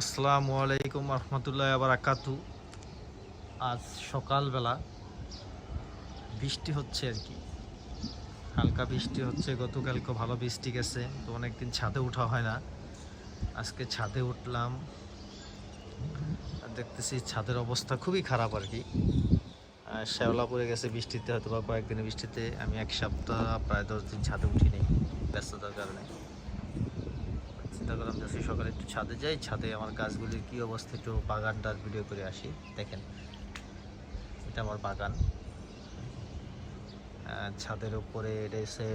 আসসালামু আলাইকুম রহমতুল্লাহ বারাকাতু আজ সকালবেলা বৃষ্টি হচ্ছে আর কি। হালকা বৃষ্টি হচ্ছে গতকালকে ভালো বৃষ্টি গেছে, তো অনেকদিন ছাদে ওঠা হয় না। আজকে ছাদে উঠলাম, আর দেখতেছি ছাদের অবস্থা খুবই খারাপ আর কি। শ্যাওলা পড়ে গেছে বৃষ্টিতে হয়তো বা কয়েকদিনের বৃষ্টিতে। আমি এক সপ্তাহ, প্রায় দশ দিন ছাদে উঠিনি ব্যস্ততার কারণে। চিন্তা করলাম যে সকালে একটু ছাদে যাই, ছাদে আমার গাছগুলির কি অবস্থা, একটু বাগানটার ভিডিও করে আসি। দেখেন, এটা আমার বাগান। ছাদের উপরে, এটা এসে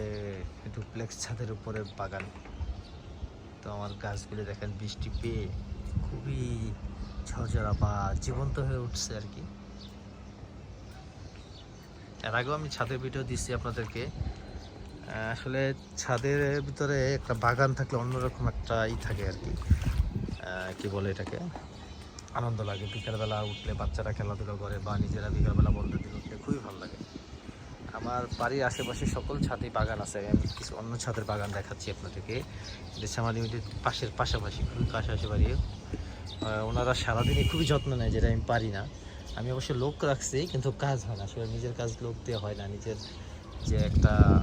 ডুপ্লেক্স ছাদের উপরে বাগান। তো আমার গাছগুলি দেখেন, বৃষ্টি পেয়ে খুবই ঝরঝরা বা জীবন্ত হয়ে উঠছে আর কি। এর আগেও আমি ছাদের ভিডিও দিচ্ছি আপনাদেরকে। আসলে ছাদের ভিতরে একটা বাগান থাকলে অন্যরকম একটা ই থাকে আর কি। কি বলে এটাকে? আনন্দ লাগে। বিকালবেলা উঠলে বাচ্চারা খেলাধুলা করে বা নিজেরা বিকালবেলা বন্ধুদের দিন উঠলে খুবই ভালো লাগে। আমার বাড়ির আশেপাশে সকল ছাদে বাগান আছে। আমি কিছু অন্য ছাদের বাগান দেখাচ্ছি আপনাদেরকে। এটা আমার লিমিটেড পাশের পাশাপাশি, খুবই কাছাকাছি বাড়ি ওনারা সারাদিনই খুবই যত্ন নেয় যেটা আমি পারি না। আমি অবশ্য লোক রাখছি, কিন্তু কাজ হয় না। আসলে নিজের কাজ লোক দিয়ে হয় না। নিজের যে একটা,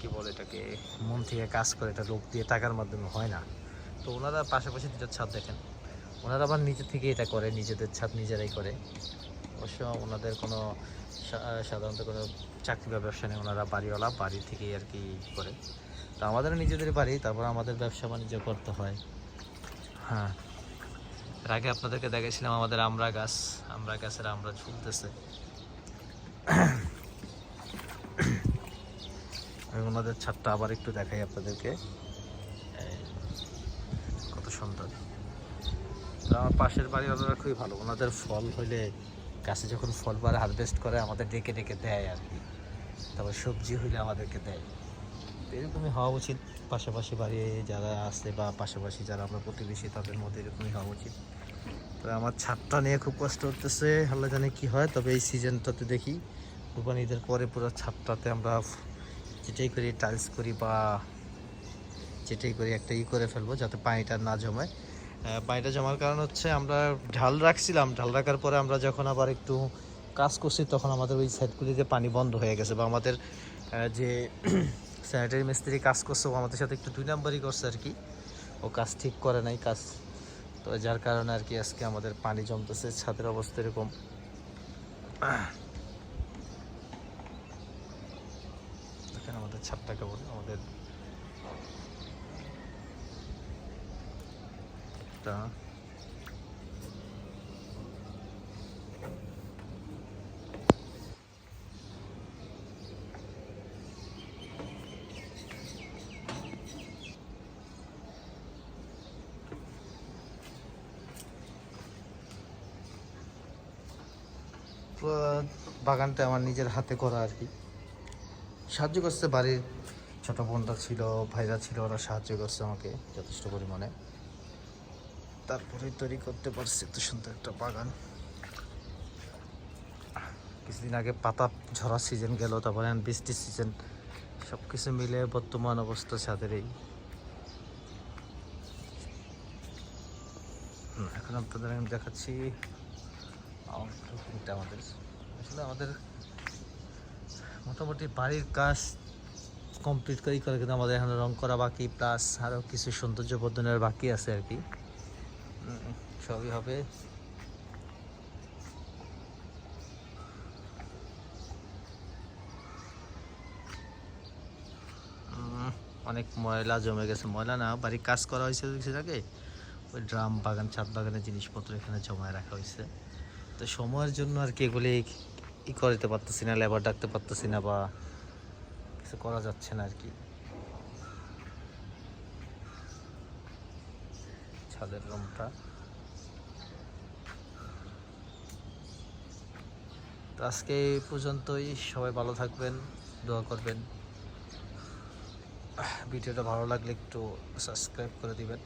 কি বলে এটাকে, মন থেকে কাজ করে এটা লোক দিয়ে টাকার মাধ্যমে হয় না। তো ওনারা পাশাপাশি দুটো ছাদ দেখেন। ওনারা আবার নিজে থেকে এটা করে, নিজেদের ছাদ নিজেরাই করে। অবশ্য ওনাদের কোনো সাধারণত কোনো চাকরি বা ব্যবসা নেই, ওনারা বাড়িওয়ালা, বাড়ি থেকেই আর কি করে। তো আমাদের নিজেদের বাড়ি, তারপর আমাদের ব্যবসা বাণিজ্য করতে হয়। হ্যাঁ। আগে আপনাদেরকে দেখেছিলাম আমাদের আমড়া গাছ, আমড়া গাছের আমড়া ঝুলতেছে। আমি ওনাদের ছাদটা আবার একটু দেখাই আপনাদেরকে। কত সুন্দর। আমার পাশের বাড়ি ওনারা খুবই ভালো। ওনাদের ফল হইলে গাছে যখন ফল বার হারভেস্ট করে, আমাদের ডেকে ডেকে দেয় আর কি। তারপর সবজি হইলে আমাদেরকে দেয়। এরকমই হওয়া উচিত। পাশাপাশি বাড়ি যারা আছে বা পাশাপাশি যারা আমরা প্রতিবেশী, তাদের মধ্যে এরকমই হওয়া উচিত। তো আমার ছাদটা নিয়ে খুব কষ্ট হতেছে। আল্লাহ জানে কি হয়, তবে এই সিজনটাতে দেখি। কোরবানি ঈদের পরে পুরো ছাদটাতে আমরা যেটাই করি টাইলস করি বা যেটাই করি একটা ই করে ফেলব যাতে পানিটা না জমায়। পানিটা জমার কারণ হচ্ছে আমরা ঢাল রাখছিলাম, ঢাল রাখার পরে আমরা যখন আবার একটু কাজ করছি তখন আমাদের ওই সাইডগুলিতে পানি বন্ধ হয়ে গেছে বা আমাদের যে স্যানিটারি মিস্ত্রি কাজ করছে ও আমাদের সাথে একটু দুই নাম্বারই করছে আর কি। ও কাজ ঠিক করে নাই কাজ, তো যার কারণে আর কি আজকে আমাদের পানি জমতেছে, ছাদের অবস্থা এরকম। আমাদের ছাদটা কেমন আমাদের টা। বাগানটা আমার নিজের হাতে করা আর কি। সাহায্য করছে, বাড়ির ছোটো বোনটা ছিল, ভাইরা ছিল, ওরা সাহায্য করছে আমাকে যথেষ্ট পরিমাণে। তারপরে তৈরি করতে পারছি এত সুন্দর একটা বাগান। কিছুদিন আগে পাতা ঝরা সিজন গেল, তারপরে বৃষ্টির সিজন সব কিছু মিলে বর্তমান অবস্থা ছাদের এই। এখন আপনাদের আমি দেখাচ্ছি আমাদের। আসলে আমাদের মোটামুটি বাড়ির কাজ কমপ্লিট করেই করে, কিন্তু আমাদের এখানে রং করা বাকি প্লাস আরও কিছু সৌন্দর্য বর্ধনের বাকি আছে আর কি। সবই হবে। অনেক ময়লা জমে গেছে। ময়লা না, বাড়ির কাজ করা হয়েছে আগে। ওই ড্রাম বাগান, ছাদ বাগানের জিনিসপত্র এখানে জমায় রাখা হয়েছে। তো সময়ের জন্য আর কি এগুলি ই করতে পারতেছি না লেবার ডাকতে পারতেছি না বা কিছু করা যাচ্ছে না আর কি ছাদের রুমটা। তো আজকে এই পর্যন্তই, সবাই ভালো থাকবেন, দোয়া করবেন। ভিডিওটা ভালো লাগলে একটু সাবস্ক্রাইব করে দিবেন।